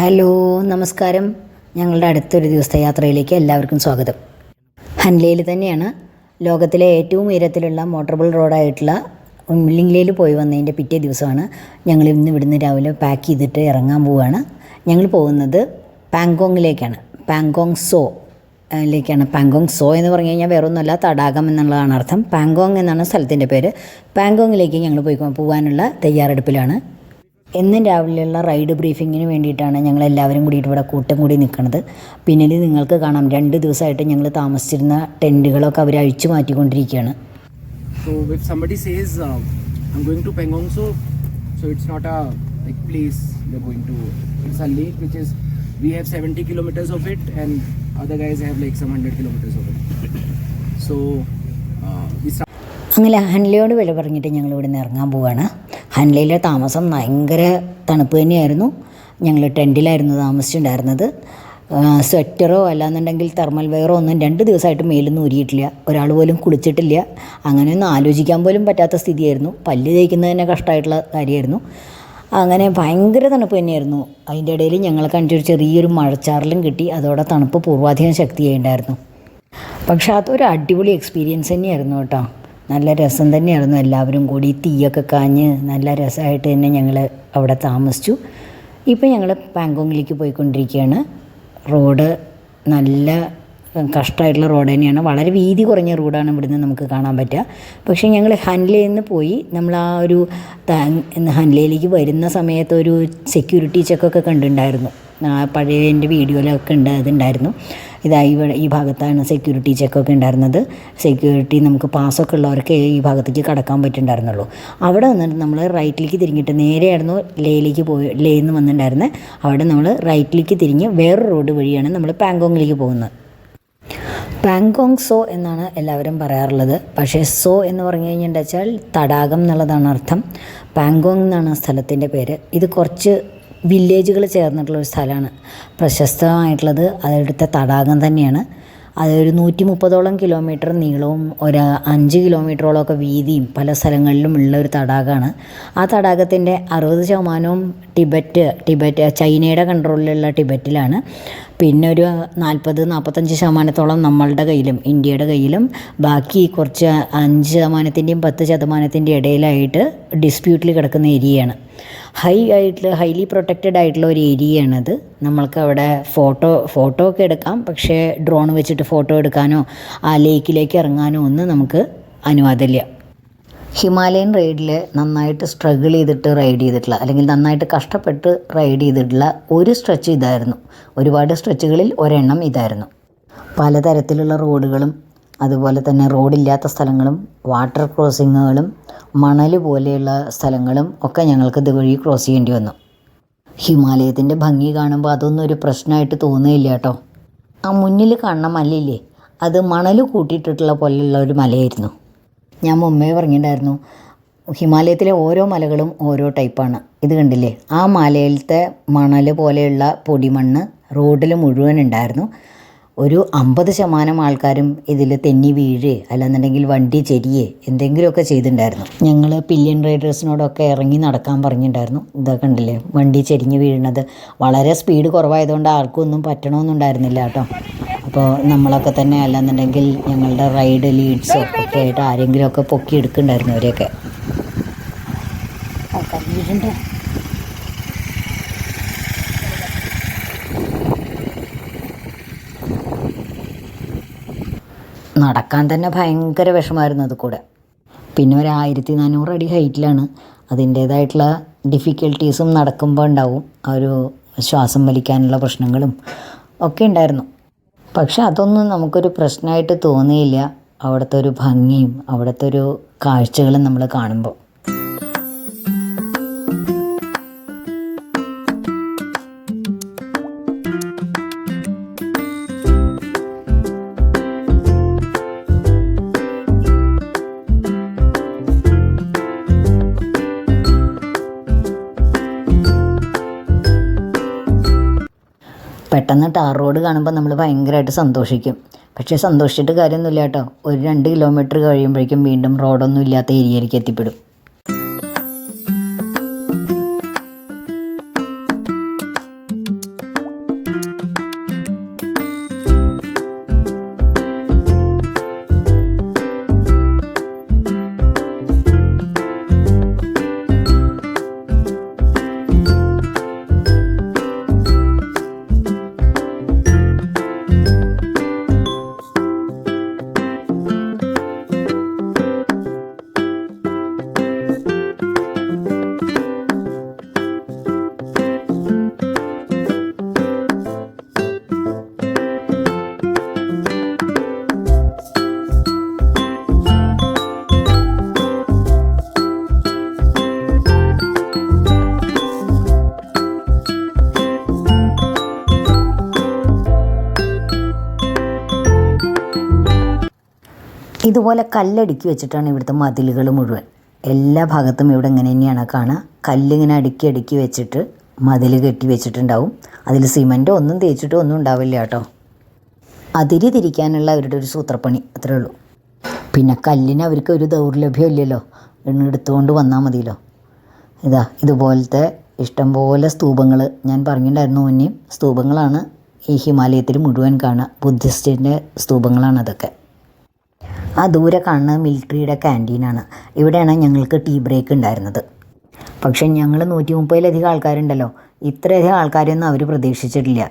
Hello നമസ്കാരം. ഞങ്ങളുടെ അടുത്തൊരു ദിവസത്തെ യാത്രയിലേക്ക് എല്ലാവർക്കും സ്വാഗതം. ഹൻലയിൽ തന്നെയാണ് ലോകത്തിലെ ഏറ്റവും ഉയരത്തിലുള്ള മോട്ടോർബിൾ റോഡായിട്ടുള്ള ഉമ്മിലിംഗ്ലയിൽ പോയി വന്നതിന്റെ പിറ്റേ ദിവസമാണ് ഞങ്ങൾ ഇന്ന് ഇവിടുന്ന് രാവിലെ പാക്ക് ചെയ്തിട്ട് ഇറങ്ങാൻ പോവുകയാണ്. ഞങ്ങൾ പോകുന്നത് പാങ്കോങ്ങിലേക്കാണ്. പാങ്കോങ് സോ ലേക്കാണ്. പാങ്കോങ് സോ എന്ന് പറഞ്ഞു കഴിഞ്ഞാൽ വേറൊന്നുമല്ല തടാകം എന്നുള്ളതാണ് അർത്ഥം. പാങ്കോങ് എന്നാണ് സ്ഥലത്തിന്റെ പേര്. പാങ്കോങ്ങിലേക്ക് ഞങ്ങൾ പോയി പോകാനുള്ള തയ്യാറെടുപ്പിലാണ്. എന്നും രാവിലെയുള്ള റൈഡ് ബ്രീഫിങ്ങിന് വേണ്ടിയിട്ടാണ് ഞങ്ങൾ എല്ലാവരും കൂടിയിട്ട് ഇവിടെ കൂട്ടം കൂടി നിൽക്കുന്നത് പിന്നിൽ നിങ്ങൾക്ക് കാണാം രണ്ട് ദിവസമായിട്ട് ഞങ്ങൾ താമസിച്ചിരുന്ന ടെന്റുകളൊക്കെ അവർ അഴിച്ചു മാറ്റിക്കൊണ്ടിരിക്കുകയാണ് So if somebody says uh, I'm going to Pengong so so it's not a like place they're going to. It's a lake which is we have 70 kilometers of it and other guys have like some 100 kilometers of it. So uh. അങ്ങനെ ഹൻലിയോട് വില പറഞ്ഞിട്ട് ഞങ്ങൾ ഇവിടെ നിന്ന് ഇറങ്ങാൻ പോവുകയാണ് ഹൻലയിലെ താമസം ഭയങ്കര തണുപ്പ് തന്നെയായിരുന്നു. ഞങ്ങൾ ടെന്റിലായിരുന്നു താമസിച്ചിട്ടുണ്ടായിരുന്നത്. സ്വെറ്ററോ അല്ലാന്നുണ്ടെങ്കിൽ തെർമൽ വെയറോ ഒന്നും രണ്ട് ദിവസമായിട്ട് മേലൊന്നും ഊരിയിട്ടില്ല. ഒരാൾ പോലും കുളിച്ചിട്ടില്ല. അങ്ങനെയൊന്നും ആലോചിക്കാൻ പോലും പറ്റാത്ത സ്ഥിതിയായിരുന്നു. പല്ല് തേക്കുന്നത് തന്നെ കഷ്ടമായിട്ടുള്ള കാര്യമായിരുന്നു. അങ്ങനെ ഭയങ്കര തണുപ്പ് തന്നെയായിരുന്നു. അതിന്റെ ഇടയിൽ ഞങ്ങൾ കണ്ടൊരു ചെറിയൊരു മഴച്ചാറലും കിട്ടി. അതോടെ തണുപ്പ് പൂർവാധികം ശക്തിയായിട്ടുണ്ടായിരുന്നു പക്ഷേ അതൊരു അടിപൊളി എക്സ്പീരിയൻസ് തന്നെയായിരുന്നു കേട്ടോ. നല്ല രസം തന്നെയായിരുന്നു. എല്ലാവരും കൂടി തീയൊക്കെ കാഞ്ഞ് നല്ല രസമായിട്ട് തന്നെ ഞങ്ങൾ അവിടെ താമസിച്ചു. ഇപ്പോൾ ഞങ്ങൾ പാങ്കോങ്ങിലേക്ക് പോയിക്കൊണ്ടിരിക്കുകയാണ്. റോഡ് നല്ല കഷ്ടമായിട്ടുള്ള റോഡ് തന്നെയാണ്. വളരെ വീതി കുറഞ്ഞ റോഡാണ് ഇവിടുന്ന് നമുക്ക് കാണാൻ പറ്റുക. പക്ഷേ ഞങ്ങൾ ഹൻലയിൽ നിന്ന് പോയി. നമ്മൾ ആ ഒരു ഹൻലയിലേക്ക് വരുന്ന സമയത്ത് ഒരു സെക്യൂരിറ്റി ചെക്കൊക്കെ കണ്ടിട്ടുണ്ടായിരുന്നു. പഴയ എന്റെ വീഡിയോയിലൊക്കെ ഉണ്ട് അതുണ്ടായിരുന്നു. ഇതാ ഇവിടെ ഈ ഭാഗത്താണ് സെക്യൂരിറ്റി ചെക്കൊക്കെ ഉണ്ടായിരുന്നത്. സെക്യൂരിറ്റി നമുക്ക് പാസ്സൊക്കെ ഉള്ളവർക്ക് ഈ ഭാഗത്തേക്ക് കടക്കാൻ പറ്റുന്നുണ്ടായിരുന്നുള്ളൂ അവിടെ വന്നിട്ട് നമ്മൾ റൈറ്റിലേക്ക് തിരിഞ്ഞിട്ട് നേരെയായിരുന്നു ലേയിലേക്ക് പോയി ലേ എന്ന് വന്നിട്ടുണ്ടായിരുന്നത് അവിടെ നമ്മൾ റൈറ്റിലേക്ക് തിരിഞ്ഞ് വേറൊരു റോഡ് വഴിയാണ് നമ്മൾ പാങ്കോങ്ങിലേക്ക് പോകുന്നത്. പാങ്കോങ് സോ എന്നാണ് എല്ലാവരും പറയാറുള്ളത്. പക്ഷേ സോ എന്ന് പറഞ്ഞു കഴിഞ്ഞാൽ തടാകം എന്നുള്ളതാണ് അർത്ഥം. പാങ്കോങ് എന്നാണ് സ്ഥലത്തിന്റെ പേര്. ഇത് കുറച്ച് വില്ലേജുകൾ ചേർന്നിട്ടുള്ള ഒരു സ്ഥലമാണ്. പ്രശസ്തമായിട്ടുള്ളത് അതെടുത്ത തടാകം തന്നെയാണ്. അതൊരു നൂറ്റി മുപ്പതോളം കിലോമീറ്റർ നീളവും ഒരു അഞ്ച് കിലോമീറ്ററോളമൊക്കെ വീതിയും പല സ്ഥലങ്ങളിലും ഉള്ള ഒരു തടാകമാണ്. ആ തടാകത്തിന്റെ അറുപത് ശതമാനവും ടിബറ്റ് ടിബറ്റ് ചൈനയുടെ കൺട്രോളിലുള്ള ടിബറ്റിലാണ്. പിന്നെ ഒരു നാൽപ്പത് നാൽപ്പത്തഞ്ച് ശതമാനത്തോളം നമ്മളുടെ കയ്യിലും ഇന്ത്യയുടെ കയ്യിലും. ബാക്കി കുറച്ച് അഞ്ച് ശതമാനത്തിന്റെയും പത്ത് ശതമാനത്തിന്റെയും ഇടയിലായിട്ട് ഡിസ്പ്യൂട്ടിൽ കിടക്കുന്ന ഏരിയയാണ്. ഹൈ ആയിട്ടുള്ള ഹൈലി പ്രൊട്ടക്റ്റഡ് ആയിട്ടുള്ള ഒരു ഏരിയയാണത്. നമ്മൾക്ക് അവിടെ ഫോട്ടോ ഫോട്ടോ ഒക്കെ എടുക്കാം. പക്ഷേ ഡ്രോൺ വെച്ചിട്ട് ഫോട്ടോ എടുക്കാനോ ആ ലേക്കിലേക്ക് ഇറങ്ങാനോ ഒന്നും നമുക്ക് അനുവാദമില്ല. ഹിമാലയൻ റൈഡിൽ നന്നായിട്ട് സ്ട്രഗിൾ ചെയ്തിട്ട് റൈഡ് ചെയ്തിട്ടുള്ള അല്ലെങ്കിൽ നന്നായിട്ട് കഷ്ടപ്പെട്ട് റൈഡ് ചെയ്തിട്ടുള്ള ഒരു സ്ട്രെച്ച് ഇതായിരുന്നു. ഒരുപാട് സ്ട്രെച്ചുകളിൽ ഒരെണ്ണം ഇതായിരുന്നു. പലതരത്തിലുള്ള റോഡുകളും അതുപോലെ തന്നെ റോഡില്ലാത്ത സ്ഥലങ്ങളും വാട്ടർ ക്രോസിങ്ങുകളും മണൽ പോലെയുള്ള സ്ഥലങ്ങളും ഒക്കെ ഞങ്ങൾക്ക് ഇതുവഴി ക്രോസ് ചെയ്യേണ്ടി വന്നു. ഹിമാലയത്തിന്റെ ഭംഗി കാണുമ്പോൾ അതൊന്നും ഒരു പ്രശ്നമായിട്ട് തോന്നുകയില്ല കേട്ടോ. ആ മുന്നിൽ കാണുന്ന മലയില്ലേ അത് മണൽ കൂട്ടിയിട്ടിട്ടുള്ള പോലെയുള്ള ഒരു മലയായിരുന്നു. ഞാൻ മുമ്പേ പറഞ്ഞിട്ടുണ്ടായിരുന്നു ഹിമാലയത്തിലെ ഓരോ മലകളും ഓരോ ടൈപ്പാണ്. ഇത് കണ്ടില്ലേ? ആ മലയിലത്തെ മണൽ പോലെയുള്ള പൊടിമണ്ണ് റോഡിൽ മുഴുവൻ ഉണ്ടായിരുന്നു. ഒരു അമ്പത് ശതമാനം ആൾക്കാരും ഇതിൽ തെന്നി വീഴേ അല്ലാന്നുണ്ടെങ്കിൽ വണ്ടി ചെരിയേ എന്തെങ്കിലുമൊക്കെ ചെയ്തിട്ടുണ്ടായിരുന്നു ഞങ്ങൾ പില്യൻ റൈഡേഴ്സിനോടൊക്കെ ഇറങ്ങി നടക്കാൻ പറഞ്ഞിട്ടുണ്ടായിരുന്നു ഇതൊക്കെ ഉണ്ടല്ലേ വണ്ടി ചെരിഞ്ഞ് വീഴുന്നത്. വളരെ സ്പീഡ് കുറവായതുകൊണ്ട് ആർക്കും ഒന്നും പറ്റണമെന്നുണ്ടായിരുന്നില്ല കേട്ടോ. അപ്പോൾ നമ്മളൊക്കെ തന്നെ അല്ലാന്നുണ്ടെങ്കിൽ ഞങ്ങളുടെ റൈഡ് ലീഡ്സോ ഒക്കെ ആയിട്ട് ആരെങ്കിലുമൊക്കെ പൊക്കി എടുക്കുന്നുണ്ടായിരുന്നു അവരെയൊക്കെ. വീഴുണ്ട് നടക്കാൻ തന്നെ ഭയങ്കര വിഷമായിരുന്നു അത് കൂടെ പിന്നെ ഒരു ആയിരത്തി നാനൂറ് അടി ഹൈറ്റിലാണ്. അതിന്റേതായിട്ടുള്ള ഡിഫിക്കൽട്ടീസും നടക്കുമ്പോൾ ഉണ്ടാവും. ആ ഒരു ശ്വാസം വലിക്കാനുള്ള പ്രശ്നങ്ങളും ഒക്കെ ഉണ്ടായിരുന്നു. പക്ഷെ അതൊന്നും നമുക്കൊരു പ്രശ്നമായിട്ട് തോന്നിയില്ല. അവിടുത്തെ ഒരു ഭംഗിയും അവിടുത്തെ ഒരു കാഴ്ചകളും നമ്മൾ കാണുമ്പോൾ. ടാർ റോഡ് കാണുമ്പോൾ നമ്മൾ ഭയങ്കരമായിട്ട് സന്തോഷിക്കും. പക്ഷേ സന്തോഷിച്ചിട്ട് കാര്യമൊന്നുമില്ല കേട്ടോ. ഒരു രണ്ട് കിലോമീറ്റർ കഴിയുമ്പോഴേക്കും വീണ്ടും റോഡൊന്നും ഇല്ലാത്ത ഏരിയയിലേക്ക് എത്തിപ്പെടും. ഇതുപോലെ കല്ലടുക്കി വെച്ചിട്ടാണ് ഇവിടുത്തെ മതിലുകൾ മുഴുവൻ. എല്ലാ ഭാഗത്തും ഇവിടെ ഇങ്ങനെ തന്നെയാണ് കാണുക. കല്ലിങ്ങനെ അടുക്കി അടുക്കി വെച്ചിട്ട് മതിൽ കെട്ടി വെച്ചിട്ടുണ്ടാവും. അതിൽ സിമന്റോ ഒന്നും തേച്ചിട്ടോ ഒന്നും ഉണ്ടാവില്ല കേട്ടോ. അതിരി തിരിക്കാനുള്ള അവരുടെ ഒരു സൂത്രപ്പണി അത്രേ ഉള്ളൂ. പിന്നെ കല്ലിന് അവർക്ക് ഒരു ദൗർലഭ്യം ഇല്ലല്ലോ എണ്ണെടുത്തുകൊണ്ട് വന്നാൽ മതിയല്ലോ. ഇതാ ഇതുപോലത്തെ ഇഷ്ടംപോലെ സ്തൂപങ്ങൾ ഞാൻ പറഞ്ഞിട്ടുണ്ടായിരുന്നു മുന്നേ. സ്തൂപങ്ങളാണ് ഈ ഹിമാലയത്തിൽ മുഴുവൻ കാണുക. ബുദ്ധിസ്റ്റിന്റെ സ്തൂപങ്ങളാണ് അതൊക്കെ. ആ ദൂരെ കാണുന്നത് മിലിറ്ററിയുടെ ക്യാന്റീനാണ് ഇവിടെയാണ് ഞങ്ങൾക്ക് ടീ ബ്രേക്ക് ഉണ്ടായിരുന്നത്. പക്ഷേ ഞങ്ങൾ നൂറ്റി മുപ്പതിലധികം ആൾക്കാരുണ്ടല്ലോ. ഇത്രയധികം ആൾക്കാരെയൊന്നും അവർ പ്രതീക്ഷിച്ചിട്ടില്ല.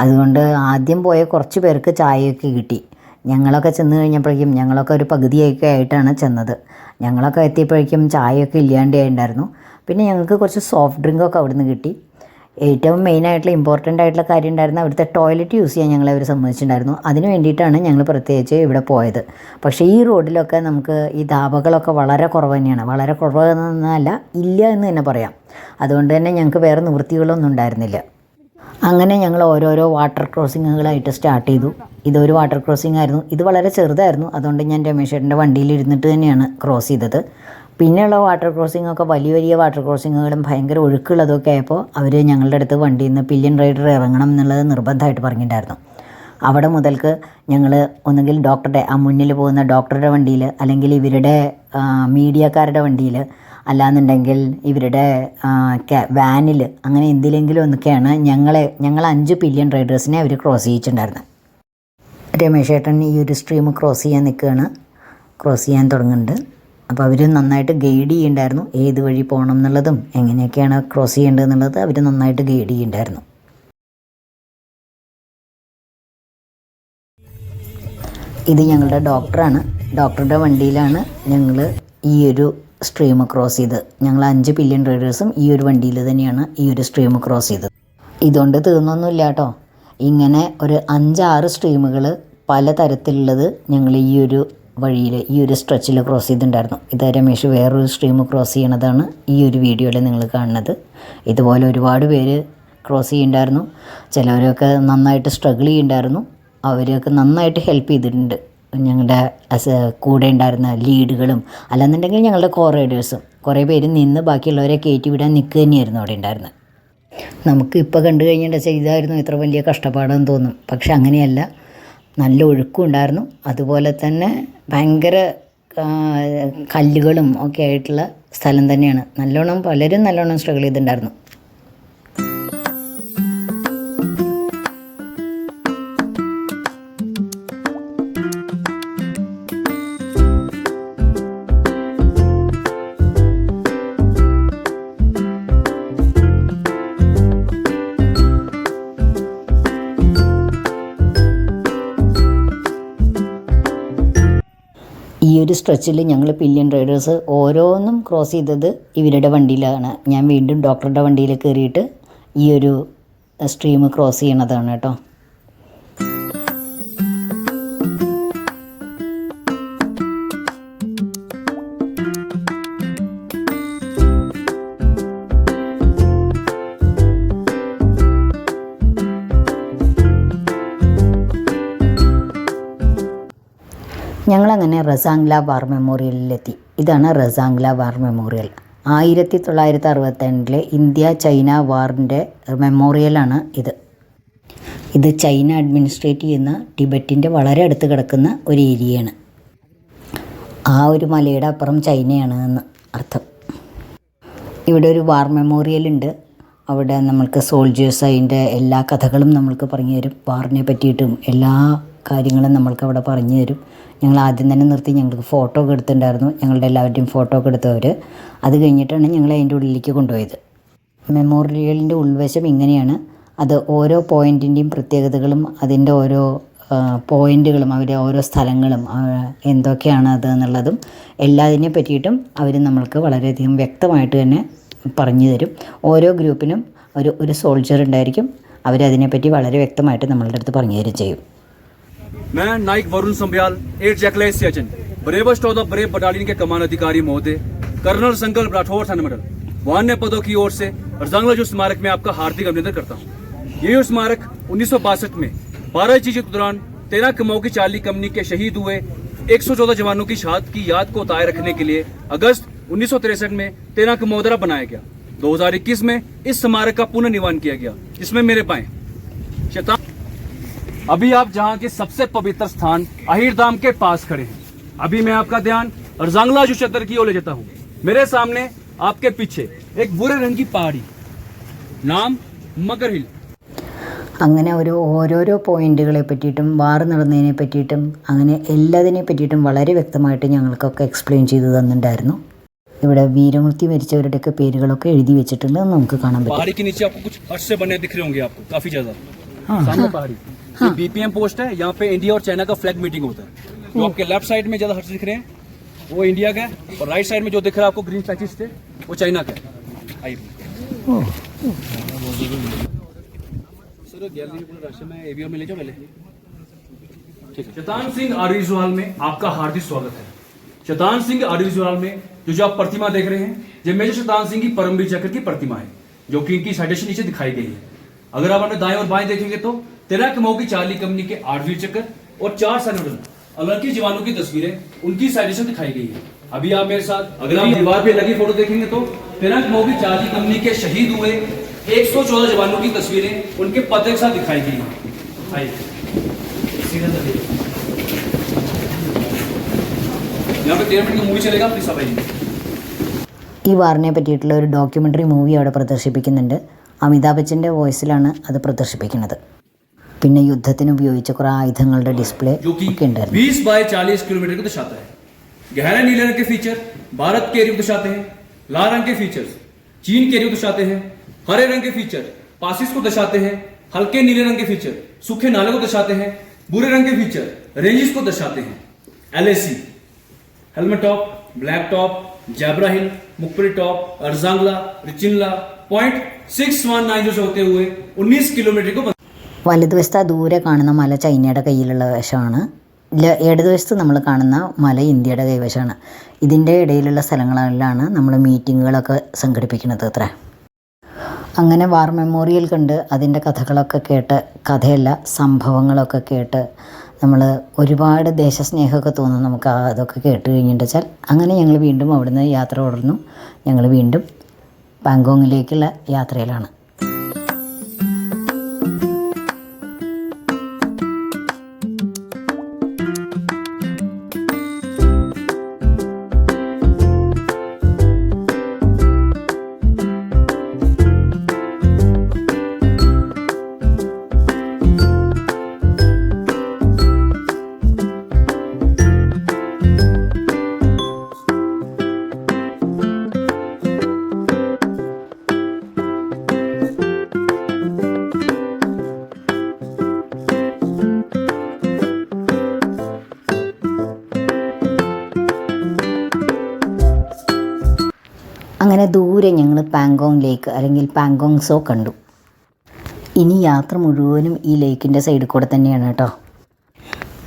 അതുകൊണ്ട് ആദ്യം പോയ കുറച്ച് പേർക്ക് ചായയൊക്കെ കിട്ടി. ഞങ്ങളൊക്കെ ചെന്ന് കഴിഞ്ഞപ്പോഴേക്കും ഞങ്ങളൊക്കെ ഒരു പകുതിയൊക്കെ ആയിട്ടാണ് ചെന്നത്. ഞങ്ങളൊക്കെ എത്തിയപ്പോഴേക്കും ചായയൊക്കെ ഇല്ലാണ്ടേ ഉണ്ടായിരുന്നു. പിന്നെ ഞങ്ങൾക്ക് കുറച്ച് സോഫ്റ്റ് ഡ്രിങ്കൊക്കെ അവിടുന്ന് കിട്ടി. ഏറ്റവും മെയിനായിട്ടുള്ള ഇമ്പോർട്ടന്റ് ആയിട്ടുള്ള കാര്യം ഉണ്ടായിരുന്ന അവിടുത്തെ ടോയ്ലറ്റ് യൂസ് ചെയ്യാൻ ഞങ്ങളെ അവർ സമ്മതിച്ചിട്ടുണ്ടായിരുന്നു. അതിന് വേണ്ടിയിട്ടാണ് ഞങ്ങൾ പ്രത്യേകിച്ച് ഇവിടെ പോയത്. പക്ഷേ ഈ റോഡിലൊക്കെ നമുക്ക് ഈ ധാബകളൊക്കെ വളരെ കുറവ് തന്നെയാണ്. വളരെ കുറവ് എന്നല്ല ഇല്ല എന്ന് തന്നെ പറയാം. അതുകൊണ്ട് തന്നെ ഞങ്ങൾക്ക് വേറെ നിവൃത്തികളൊന്നും ഉണ്ടായിരുന്നില്ല. അങ്ങനെ ഞങ്ങൾ ഓരോരോ വാട്ടർ ക്രോസിങ്ങുകളായിട്ട് സ്റ്റാർട്ട് ചെയ്തു. ഇതൊരു വാട്ടർ ക്രോസിംഗ് ആയിരുന്നു. ഇത് വളരെ ചെറുതായിരുന്നു. അതുകൊണ്ട് ഞാൻ രമേശേട്ടന്റെ വണ്ടിയിൽ ഇരുന്നിട്ട് തന്നെയാണ് ക്രോസ് ചെയ്തത്. പിന്നെയുള്ള വാട്ടർ ക്രോസിംഗ് ഒക്കെ വലിയ വലിയ വാട്ടർ ക്രോസിങ്ങുകളും ഭയങ്കര ഒഴുക്കുള്ളതൊക്കെ ആയപ്പോൾ അവർ ഞങ്ങളുടെ അടുത്ത് വണ്ടിയിൽ നിന്ന് പില്യൻ റൈഡർ ഇറങ്ങണം എന്നുള്ളത് നിർബന്ധമായിട്ട് പറഞ്ഞിട്ടുണ്ടായിരുന്നു. അവിടെ മുതൽക്ക് ഞങ്ങൾ ഒന്നുകിൽ ഡോക്ടറുടെ ആ മുന്നിൽ പോകുന്ന ഡോക്ടറുടെ വണ്ടിയിൽ അല്ലെങ്കിൽ ഇവരുടെ മീഡിയക്കാരുടെ വണ്ടിയിൽ അല്ലാന്നുണ്ടെങ്കിൽ ഇവരുടെ വാനിൽ അങ്ങനെ എന്തിലെങ്കിലും ഒന്നൊക്കെയാണ് ഞങ്ങളെ ഞങ്ങൾ അഞ്ച് പില്യൺ റൈഡേഴ്സിനെ അവർ ക്രോസ് ചെയ്യിച്ചിട്ടുണ്ടായിരുന്നത്. രമേശ് ഏട്ടൻ ഈ ഒരു സ്ട്രീം ക്രോസ് ചെയ്യാൻ നിൽക്കുകയാണ്. ക്രോസ് ചെയ്യാൻ തുടങ്ങുന്നുണ്ട്. അപ്പോൾ അവർ നന്നായിട്ട് ഗൈഡ് ചെയ്യുന്നുണ്ടായിരുന്നു ഏത് വഴി പോകണം എന്നുള്ളതും എങ്ങനെയൊക്കെയാണ് ക്രോസ് ചെയ്യേണ്ടത് എന്നുള്ളത് അവർ നന്നായിട്ട് ഗൈഡ് ചെയ്യുന്നുണ്ടായിരുന്നു ഇത് ഞങ്ങളുടെ ഡോക്ടറാണ് ഡോക്ടറുടെ വണ്ടിയിലാണ് ഞങ്ങൾ ഈ ഒരു സ്ട്രീം ക്രോസ് ചെയ്തത്. ഞങ്ങൾ അഞ്ച് പില്യൺ റൈഡേഴ്സും ഈ ഒരു വണ്ടിയിൽ തന്നെയാണ് ഈ ഒരു സ്ട്രീം ക്രോസ് ചെയ്തത്. ഇതുകൊണ്ട് തീർന്നൊന്നുമില്ല കേട്ടോ. ഇങ്ങനെ ഒരു അഞ്ചാറ് സ്ട്രീമുകൾ പല തരത്തിലുള്ളത് ഞങ്ങൾ ഈ ഒരു വഴിയിൽ ഈ ഒരു സ്ട്രെച്ചിൽ ക്രോസ് ചെയ്തിട്ടുണ്ടായിരുന്നു. ഇത് രമേശ് വേറൊരു സ്ട്രീം ക്രോസ് ചെയ്യണതാണ് ഈ ഒരു വീഡിയോയിൽ നിങ്ങൾ കാണുന്നത്. ഇതുപോലെ ഒരുപാട് പേര് ക്രോസ് ചെയ്യുന്നുണ്ടായിരുന്നു ചിലവരൊക്കെ നന്നായിട്ട് സ്ട്രഗിൾ ചെയ്യുന്നുണ്ടായിരുന്നു അവരൊക്കെ നന്നായിട്ട് ഹെൽപ്പ് ചെയ്തിട്ടുണ്ട്. ഞങ്ങളുടെ കൂടെ ഉണ്ടായിരുന്ന ലീഡുകളും അല്ലാന്നുണ്ടെങ്കിൽ ഞങ്ങളുടെ കോ റൈഡേഴ്സും കുറേ പേര് നിന്ന് ബാക്കിയുള്ളവരെ കയറ്റി വിടാൻ നിൽക്കുക തന്നെയായിരുന്നു അവിടെ ഉണ്ടായിരുന്നത്. നമുക്ക് ഇപ്പോൾ കണ്ടു കഴിഞ്ഞിട്ട് ചെയ്തായിരുന്നു ഇത്ര വലിയ കഷ്ടപ്പാടെന്ന് തോന്നും. പക്ഷെ അങ്ങനെയല്ല. നല്ല ഒഴുക്കും ഉണ്ടായിരുന്നു. അതുപോലെ തന്നെ ഭയങ്കര കല്ലുകളും ഒക്കെ ആയിട്ടുള്ള സ്ഥലം തന്നെയാണ്. നല്ലോണം പലരും നല്ലോണം സ്ട്രഗിൾ ചെയ്തിട്ടുണ്ടായിരുന്നു. ഒരു സ്ട്രെച്ചിൽ ഞങ്ങൾ പില്യൻ റൈഡേഴ്സ് ഓരോന്നും ക്രോസ് ചെയ്തത് ഇവരുടെ വണ്ടിയിലാണ്. ഞാൻ വീണ്ടും ഡോക്ടറുടെ വണ്ടിയിൽ കയറിയിട്ട് ഈ ഒരു സ്ട്രീം ക്രോസ് ചെയ്യണതാണ് കേട്ടോ. ഞങ്ങളങ്ങനെ റസാംഗ്ല വാർ മെമ്മോറിയലിലെത്തി. ഇതാണ് റസാംഗ്ല വാർ മെമ്മോറിയൽ. ആയിരത്തി തൊള്ളായിരത്തി അറുപത്തിരണ്ടിലെ ഇന്ത്യ ചൈന വാറിന്റെ മെമ്മോറിയലാണ് ഇത്. ഇത് ചൈന അഡ്മിനിസ്ട്രേറ്റ് ചെയ്യുന്ന ടിബറ്റിന്റെ വളരെ അടുത്ത് കിടക്കുന്ന ഒരു ഏരിയയാണ്. ആ ഒരു മലയുടെ അപ്പുറം ചൈനയാണ് എന്ന് അർത്ഥം. ഇവിടെ ഒരു വാർ മെമ്മോറിയൽ ഉണ്ട്. അവിടെ നമ്മൾക്ക് സോൾജേഴ്സ് അതിന്റെ എല്ലാ കഥകളും നമ്മൾക്ക് പറഞ്ഞു തരും. വാറിനെ പറ്റിയിട്ടും എല്ലാ കാര്യങ്ങളും നമ്മൾക്ക് അവിടെ പറഞ്ഞു തരും. ഞങ്ങൾ ആദ്യം തന്നെ നിർത്തി ഞങ്ങൾക്ക് ഫോട്ടോ ഒക്കെ എടുത്തിട്ടുണ്ടായിരുന്നു. ഞങ്ങളുടെ എല്ലാവരുടെയും ഫോട്ടോ ഒക്കെ എടുത്തവർ അത് കഴിഞ്ഞിട്ടാണ് ഞങ്ങൾ അതിന്റെ ഉള്ളിലേക്ക് കൊണ്ടുപോയത്. മെമ്മോറിയലിന്റെ ഉൾവശം ഇങ്ങനെയാണ്. അത് ഓരോ പോയിന്റിന്റെയും പ്രത്യേകതകളും അതിന്റെ ഓരോ പോയിന്റുകളും അവരുടെ ഓരോ സ്ഥലങ്ങളും എന്തൊക്കെയാണ് അത് എന്നുള്ളതും എല്ലാതിനെ പറ്റിയിട്ടും അവർ നമ്മൾക്ക് വളരെയധികം വ്യക്തമായിട്ട് തന്നെ പറഞ്ഞു തരും. ഓരോ ഗ്രൂപ്പിനും ഒരു ഒരു സോൾജർ ഉണ്ടായിരിക്കും. അവരതിനെപ്പറ്റി വളരെ വ്യക്തമായിട്ട് നമ്മളുടെ അടുത്ത് പറഞ്ഞു തരും ചെയ്യും. मैं नाइक वरुण संभ्याल, एट जैकलेस Schezwan bravest of the brave battalion के कमान अधिकारी महोदय, कर्नल संकल्प राठौर थाना मंडल। वान्य पदों की ओर से रजांगला स्मारक में आपका हार्दिक अभिनंदन करता हूँ। ये स्मारक उन्नीस सौ बासठ में बारह चीज़ के दौरान तेरह कमाओं की चार्ली कंपनी के शहीद हुए 114 जवानों की शहादत की याद को ताय रखने के लिए अगस्त उन्नीस में तेना कमोदरा बनाया गया। 2021 में इस स्मारक का पुनर्निर्माण किया गया। जिसमें मेरे पाए अभी आप जहां के सबसे पवित्र स्थान अहिर धाम के पास खड़े हैं अभी मैं आपका ध्यान रजांगला जो चतर की ओर ले जाता हूं मेरे सामने आपके पीछे एक बुरे रंग की पहाड़ी नाम मगर हिल അങ്ങനെ ഒരു ഓരോരോ പോയിന്റുകളെ പറ്റിയിട്ടും വാർ നടന്നതിനെ പറ്റിയിട്ടും അങ്ങനെ എല്ലാതിനെ പറ്റിയിട്ടും വളരെ വ്യക്തമായിട്ട് ഞങ്ങൾക്കൊക്കെ എക്സ്പ്ലെയിൻ ചെയ്തു തന്നിട്ടുണ്ടായിരുന്നു ഇവിടെ വീരമൃത്യു മരിച്ചവരുടെയൊക്കെ പേരുകളൊക്കെ എഴുതി വെച്ചിട്ടുണ്ട് അത് നമുക്ക് കാണാൻ പറ്റും ज़्यादा सामने पहाड़ी। ये बीपीएम पोस्ट है यहाँ पे इंडिया और चाइना का फ्लैग मीटिंग होता है। जो आपके लेफ़्ट साइड में ज़्यादा हट दिख रहे हैं वो इंडिया का है और राइट साइड में जो दिख रहा है आपको ग्रीन पैचेस थे वो चाइना का है। आइए। सर गैलरी में पूरा में एवीआर में ले जाओ पहले। ठीक सिंह आर्वी जोहाल में आपका हार्दिक स्वागत है। शतान सिंह आर्वी जोहाल में जो जो आप प्रतिमा देख रहे हैं ये मेजर शतान सिंह की परमवीर चक्र की प्रतिमा है जो कि इनकी साइडेशन नीचे दिखाई गई है। अगर आप अपने दाएं और बाएं देखेंगे तो तेरह कमाओ की चार्ली कंपनी के आठवीं चक्कर और चार सैनिक अलग जवानों की तस्वीरें उनकी साइडेशन दिखाई गई है अभी आप मेरे साथ अगर आप दीवार पे लगी फोटो देखेंगे तो तेरह कमाओ की चार्ली कंपनी के शहीद हुए 114 जवानों की तस्वीरें उनके पते के साथ दिखाई गई हैं आइए यहाँ पे तेरह मिनट की मूवी चलेगा प्लीज सब आइए ഈ വാറിനെ പറ്റിയിട്ടുള്ള ഒരു ഡോക്യുമെൻ്ററി മൂവി അവിടെ പ്രദർശിപ്പിക്കുന്നുണ്ട് അമിതാഭ് ബച്ചൻ്റെ വോയിസിലാണ് അത് പ്രദർശിപ്പിക്കുന്നത് പിന്നെ യുദ്ധത്തിന് ഉപയോഗിച്ച കുറേ ആയുധങ്ങളുടെ ഡിസ്പ്ലേ जो कि ഒക്കെ ഉണ്ടായിരുന്നു 20 बाय 40 किलोमीटर को दर्शाता है गहरा नीले रंग के फीचर भारत के एरिया को दर्शाते हैं लाल रंग के फीचर्स चीन के एरिया को दर्शाते हैं हरे रंग के फीचर पासिस को दर्शाते हैं हल्के नीले रंग के फीचर सूखे नाले को दर्शाते हैं बुरे रंग के फीचर रेंजेस को दर्शाते हैं LAC helmet top black top zebra हिल मुकपरी top अर्जांगला Rechin La point six one nine जो से होते हुए 19 किलोमीटर को വലതുവശത്ത് ആ ദൂരെ കാണുന്ന മല ചൈനയുടെ കയ്യിലുള്ള വശമാണ് ല- ഇടതുവശത്ത് നമ്മൾ കാണുന്ന മല ഇന്ത്യയുടെ കൈവശമാണ് ഇതിൻ്റെ ഇടയിലുള്ള സ്ഥലങ്ങളിലാണ് നമ്മൾ മീറ്റിങ്ങുകളൊക്കെ സംഘടിപ്പിക്കുന്നത് അത്ര അങ്ങനെ വാർ മെമ്മോറിയൽ കണ്ട് അതിൻ്റെ കഥകളൊക്കെ കേട്ട് കഥയല്ല സംഭവങ്ങളൊക്കെ കേട്ട് നമ്മൾ ഒരുപാട് ദേശസ്നേഹമൊക്കെ തോന്നും നമുക്ക് അതൊക്കെ കേട്ട് കഴിഞ്ഞിട്ട് വെച്ചാൽ. അങ്ങനെ ഞങ്ങൾ വീണ്ടും അവിടുന്ന് യാത്ര തുടർന്നു. ഞങ്ങൾ വീണ്ടും ബാങ്കോങ്ങിലേക്കുള്ള യാത്രയിലാണ്. പാങ്കോങ് ലേക്ക് അല്ലെങ്കിൽ പാങ്കോങ് സോ കണ്ടു. ഇനി യാത്ര മുഴുവനും ഈ ലേക്കിന്റെ സൈഡിൽ കൂടെ തന്നെയാണ് കേട്ടോ.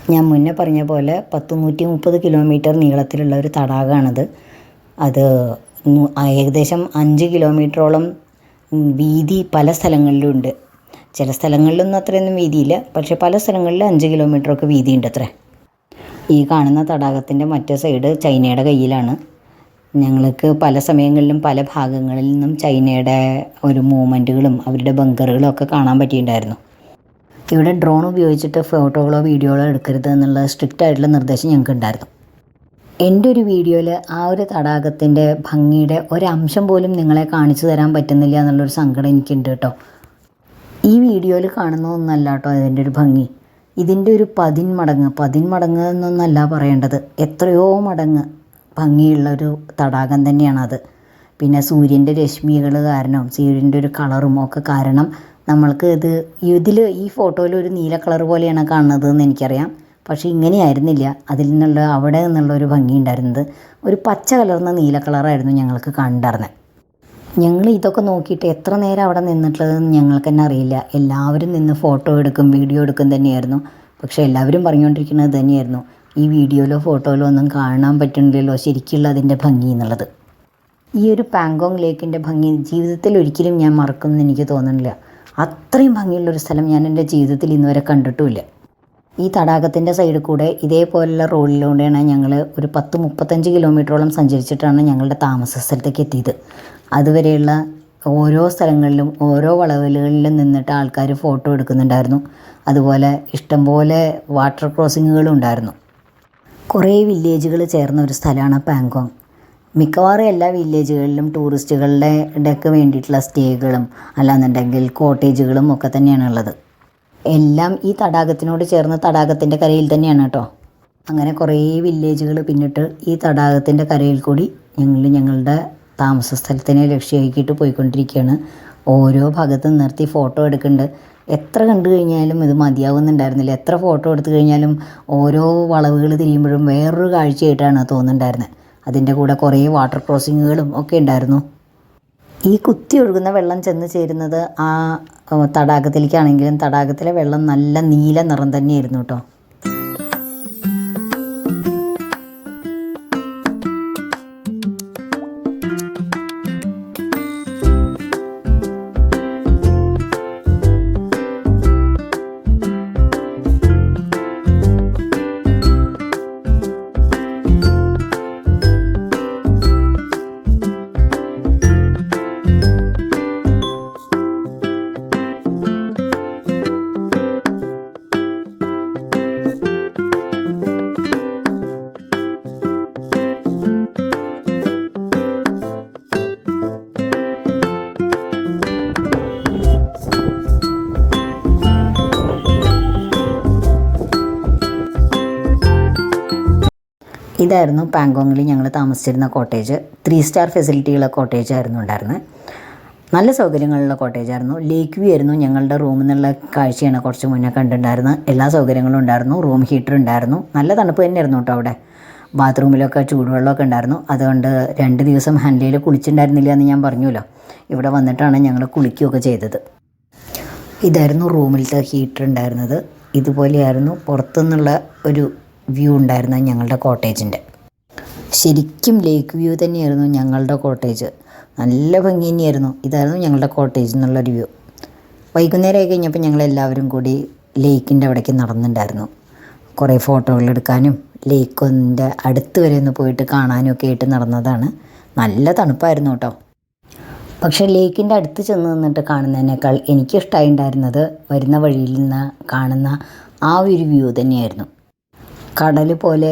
ഞാൻ മുന്നേ പറഞ്ഞ പോലെ പത്ത് നൂറ്റി മുപ്പത് കിലോമീറ്റർ നീളത്തിലുള്ള ഒരു തടാകമാണത്. അത് ഏകദേശം അഞ്ച് കിലോമീറ്ററോളം വീതി പല സ്ഥലങ്ങളിലും ഉണ്ട്. ചില സ്ഥലങ്ങളിലൊന്നും അത്രയൊന്നും വീതിയില്ല പക്ഷേ പല സ്ഥലങ്ങളിൽ അഞ്ച് കിലോമീറ്ററൊക്കെ വീതിയുണ്ട് അത്രേ. ഈ കാണുന്ന തടാകത്തിന്റെ മറ്റേ സൈഡ് ചൈനയുടെ കയ്യിലാണ്. ഞങ്ങൾക്ക് പല സമയങ്ങളിലും പല ഭാഗങ്ങളിൽ നിന്നും ചൈനയുടെ ഒരു മൂവ്മെന്റുകളും അവരുടെ ബങ്കറുകളും ഒക്കെ കാണാൻ പറ്റിയിട്ടുണ്ടായിരുന്നു. ഇവിടെ ഡ്രോൺ ഉപയോഗിച്ചിട്ട് ഫോട്ടോകളോ വീഡിയോകളോ എടുക്കരുത് എന്നുള്ള സ്ട്രിക്റ്റ് ആയിട്ടുള്ള നിർദ്ദേശം ഞങ്ങൾക്ക് ഉണ്ടായിരുന്നു. എന്റെ ഒരു വീഡിയോയിൽ ആ ഒരു തടാകത്തിന്റെ ഭംഗിയുടെ ഒരംശം പോലും നിങ്ങളെ കാണിച്ചു തരാൻ പറ്റുന്നില്ല എന്നുള്ളൊരു സങ്കടം എനിക്കുണ്ട് കേട്ടോ. ഈ വീഡിയോയിൽ കാണുന്ന ഒന്നല്ല കേട്ടോ അതിന്റെ ഒരു ഭംഗി. ഇതിന്റെ ഒരു പതിന്മടങ്ങ് പതിന്മടങ്ങ് എന്നൊന്നല്ല പറയേണ്ടത്. എത്രയോ മടങ്ങ്. ഭംഗിയുള്ള ഒരു തടാകം തന്നെയാണത്. പിന്നെ സൂര്യന്റെ രശ്മികൾ കാരണം സൂര്യന്റെ ഒരു കളറും ഒക്കെ കാരണം നമ്മൾക്ക് ഇത് ഇതിൽ ഈ ഫോട്ടോയിൽ ഒരു നീല കളർ പോലെയാണ് കാണുന്നത് എന്ന് എനിക്കറിയാം. പക്ഷേ ഇങ്ങനെയായിരുന്നില്ല അതിൽ നിന്നുള്ള അവിടെ നിന്നുള്ള ഒരു ഭംഗി ഉണ്ടായിരുന്നത് ഒരു പച്ച കലർന്ന നീല കളറായിരുന്നു ഞങ്ങൾക്ക് കണ്ടിരുന്നത് ഞങ്ങൾ ഇതൊക്കെ നോക്കിയിട്ട് എത്ര നേരം അവിടെ നിന്നിട്ടുള്ളതെന്ന് ഞങ്ങൾക്ക് തന്നെ അറിയില്ല. എല്ലാവരും നിന്ന് ഫോട്ടോ എടുക്കും വീഡിയോ എടുക്കും തന്നെയായിരുന്നു. പക്ഷേ എല്ലാവരും പറഞ്ഞുകൊണ്ടിരിക്കുന്നത് തന്നെയായിരുന്നു. ഈ വീഡിയോയിലോ ഫോട്ടോയിലോ ഒന്നും കാണാൻ പറ്റുന്നില്ലല്ലോ ശരിക്കുള്ള അതിന്റെ ഭംഗി എന്നുള്ളത്. ഈ ഒരു പാങ്കോങ് ലേക്കിന്റെ ഭംഗി ജീവിതത്തിൽ ഒരിക്കലും ഞാൻ മറക്കുമെന്ന് എനിക്ക് തോന്നുന്നില്ല അത്രയും ഭംഗിയുള്ളൊരു സ്ഥലം ഞാൻ എന്റെ ജീവിതത്തിൽ ഇന്നുവരെ കണ്ടിട്ടുമില്ല. ഈ തടാകത്തിന്റെ സൈഡിൽ കൂടെ ഇതേപോലുള്ള റോഡിലൂടെയാണ് ഞങ്ങൾ ഒരു പത്ത് മുപ്പത്തഞ്ച് കിലോമീറ്ററോളം സഞ്ചരിച്ചിട്ടാണ് ഞങ്ങളുടെ താമസ സ്ഥലത്തേക്ക് എത്തിയത്. അതുവരെയുള്ള ഓരോ സ്ഥലങ്ങളിലും ഓരോ വളവലുകളിലും നിന്നിട്ട് ആൾക്കാർ ഫോട്ടോ എടുക്കുന്നുണ്ടായിരുന്നു. അതുപോലെ ഇഷ്ടംപോലെ വാട്ടർ ക്രോസിങ്ങുകളും ഉണ്ടായിരുന്നു. കുറേ വില്ലേജുകൾ ചേർന്ന ഒരു സ്ഥലമാണ് പാങ്കോങ്. മിക്കവാറും എല്ലാ വില്ലേജുകളിലും ടൂറിസ്റ്റുകളുടെ ഇടയ്ക്ക് വേണ്ടിയിട്ടുള്ള സ്റ്റേകളും അല്ലാന്നുണ്ടെങ്കിൽ കോട്ടേജുകളും ഒക്കെ തന്നെയാണ് ഉള്ളത്. എല്ലാം ഈ തടാകത്തിനോട് ചേർന്ന തടാകത്തിന്റെ കരയിൽ തന്നെയാണ് കേട്ടോ. അങ്ങനെ കുറേ വില്ലേജുകൾ പിന്നിട്ട് ഈ തടാകത്തിന്റെ കരയിൽ കൂടി ഞങ്ങൾ ഞങ്ങളുടെ താമസ സ്ഥലത്തിനെ ലക്ഷ്യമാക്കിയിട്ട് പോയിക്കൊണ്ടിരിക്കുകയാണ്. ഓരോ ഭാഗത്തും നിർത്തി ഫോട്ടോ എടുക്കുന്നുണ്ട്. എത്ര കണ്ടു കഴിഞ്ഞാലും ഇത് മതിയാവുന്നുണ്ടായിരുന്നില്ല. എത്ര ഫോട്ടോ എടുത്തു കഴിഞ്ഞാലും ഓരോ വളവുകൾ തിരിയുമ്പോഴും വേറൊരു കാഴ്ചയായിട്ടാണ് തോന്നുന്നുണ്ടായിരുന്നത്. അതിന്റെ കൂടെ കുറേ വാട്ടർ ക്രോസിങ്ങുകളും ഒക്കെ ഉണ്ടായിരുന്നു. ഈ കുത്തി ഒഴുകുന്ന വെള്ളം ചെന്ന് ചേരുന്നത് ആ തടാകത്തിലേക്കാണെങ്കിലും തടാകത്തിലെ വെള്ളം നല്ല നീല നിറം തന്നെയായിരുന്നു കേട്ടോ. ഇതായിരുന്നു പാങ്കോങ്ങിൽ ഞങ്ങൾ താമസിച്ചിരുന്ന കോട്ടേജ് ത്രീ സ്റ്റാർ ഫെസിലിറ്റിയുള്ള കോട്ടേജ് ആയിരുന്നു ഉണ്ടായിരുന്നത്. നല്ല സൗകര്യങ്ങളുള്ള കോട്ടേജ് ആയിരുന്നു. ലേക്ക് വ്യൂ ആയിരുന്നു ഞങ്ങളുടെ റൂമിൽ നിന്നുള്ള കാഴ്ചയാണ് കുറച്ച് മുന്നേ കണ്ടിട്ടുണ്ടായിരുന്നത്. എല്ലാ സൗകര്യങ്ങളും ഉണ്ടായിരുന്നു. റൂം ഹീറ്റർ ഉണ്ടായിരുന്നു. നല്ല തണുപ്പ് തന്നെയായിരുന്നു കേട്ടോ അവിടെ. ബാത്റൂമിലൊക്കെ ചൂടുവെള്ളമൊക്കെ ഉണ്ടായിരുന്നു. അതുകൊണ്ട് രണ്ട് ദിവസം ഹൻഡയിൽ കുളിച്ചിട്ടുണ്ടായിരുന്നില്ല എന്ന് ഞാൻ പറഞ്ഞല്ലോ ഇവിടെ വന്നിട്ടാണ് ഞങ്ങൾ കുളിക്കുകയൊക്കെ ചെയ്തത്. ഇതായിരുന്നു റൂമിലത്തെ ഹീറ്റർ ഉണ്ടായിരുന്നത്. ഇതുപോലെയായിരുന്നു പുറത്തുനിന്നുള്ള ഒരു വ്യൂ ഉണ്ടായിരുന്നത് ഞങ്ങളുടെ കോട്ടേജിന്റെ. ശരിക്കും ലേക്ക് വ്യൂ തന്നെയായിരുന്നു ഞങ്ങളുടെ കോട്ടേജ്. നല്ല ഭംഗി തന്നെയായിരുന്നു. ഇതായിരുന്നു ഞങ്ങളുടെ കോട്ടേജ് എന്നുള്ളൊരു വ്യൂ. വൈകുന്നേരമായി കഴിഞ്ഞപ്പോൾ ഞങ്ങൾ എല്ലാവരും കൂടി ലേക്കിന്റെ അവിടേക്ക് നടന്നിട്ടുണ്ടായിരുന്നു. കുറേ ഫോട്ടോകൾ എടുക്കാനും ലേക്കിന്റെ അടുത്ത് വരെ ഒന്ന് പോയിട്ട് കാണാനും ഒക്കെ ആയിട്ട് നടന്നതാണ്. നല്ല തണുപ്പായിരുന്നു കേട്ടോ. പക്ഷേ ലേക്കിന്റെ അടുത്ത് ചെന്ന് നിന്നിട്ട് കാണുന്നതിനേക്കാൾ എനിക്കിഷ്ടമായി ഉണ്ടായിരുന്നത് വരുന്ന വഴിയിൽ നിന്ന് കാണുന്ന ആ ഒരു വ്യൂ തന്നെയായിരുന്നു. കടൽ പോലെ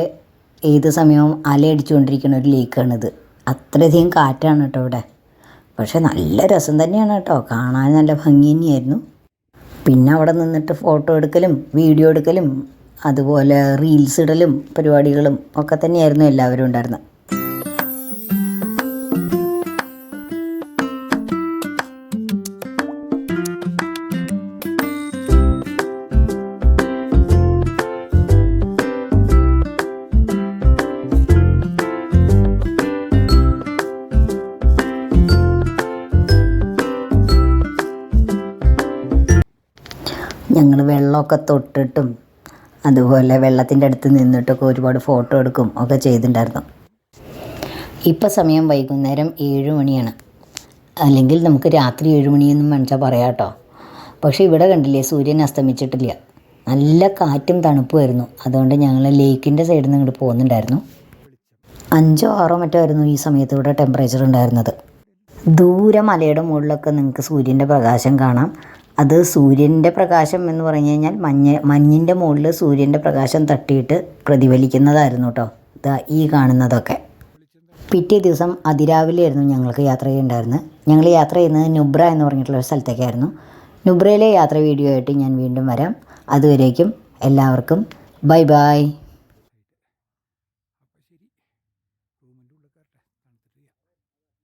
ഏത് സമയവും അലയടിച്ചുകൊണ്ടിരിക്കുന്ന ഒരു ലേക്കാണിത്. അത്രയധികം കാറ്റാണ് കേട്ടോ ഇവിടെ. പക്ഷെ നല്ല രസം തന്നെയാണ് കേട്ടോ. കാണാൻ നല്ല ഭംഗി തന്നെയായിരുന്നു. പിന്നെ അവിടെ നിന്നിട്ട് ഫോട്ടോ എടുക്കലും വീഡിയോ എടുക്കലും അതുപോലെ റീൽസ് ഇടലും പരിപാടികളും ഒക്കെ തന്നെയായിരുന്നു എല്ലാവരും ഉണ്ടായിരുന്നത്. ഞങ്ങൾ വെള്ളമൊക്കെ തൊട്ടിട്ടും അതുപോലെ വെള്ളത്തിന്റെ അടുത്ത് നിന്നിട്ടൊക്കെ ഒരുപാട് ഫോട്ടോ എടുക്കും ഒക്കെ ചെയ്തിട്ടുണ്ടായിരുന്നു. ഇപ്പം സമയം വൈകുന്നേരം ഏഴ് മണിയാണ്. അല്ലെങ്കിൽ നമുക്ക് രാത്രി ഏഴ് മണിയെന്നും വേണിച്ചാൽ പറയാം കേട്ടോ. പക്ഷേ ഇവിടെ കണ്ടില്ലേ സൂര്യൻ അസ്തമിച്ചിട്ടില്ല. നല്ല കാറ്റും തണുപ്പുമായിരുന്നു അതുകൊണ്ട് ഞങ്ങൾ ലേക്കിന്റെ സൈഡിൽ നിന്ന് ഇങ്ങോട്ട് പോകുന്നുണ്ടായിരുന്നു. അഞ്ചോ ആറോ മറ്റോ ആയിരുന്നു ഈ സമയത്ത് ഇവിടെ ടെമ്പറേച്ചർ ഉണ്ടായിരുന്നത്. ദൂരെ മലയുടെ മുകളിലൊക്കെ നിങ്ങൾക്ക് സൂര്യന്റെ പ്രകാശം കാണാം. അത് സൂര്യന്റെ പ്രകാശം എന്ന് പറഞ്ഞു കഴിഞ്ഞാൽ മഞ്ഞ മഞ്ഞിന്റെ മുകളിൽ സൂര്യന്റെ പ്രകാശം തട്ടിയിട്ട് പ്രതിഫലിക്കുന്നതായിരുന്നു കേട്ടോ. ഇതാ ഈ കാണുന്നതൊക്കെ. പിറ്റേ ദിവസം അതിരാവിലെയായിരുന്നു ഞങ്ങൾക്ക് യാത്ര ചെയ്യേണ്ടായിരുന്നത് ഞങ്ങൾ യാത്ര ചെയ്യുന്നത് നുബ്ര എന്ന് പറഞ്ഞിട്ടുള്ള ഒരു സ്ഥലത്തേക്കായിരുന്നു. നുബ്രയിലെ യാത്ര വീഡിയോ ആയിട്ട് ഞാൻ വീണ്ടും വരാം. അതുവരേക്കും എല്ലാവർക്കും ബൈ ബൈ.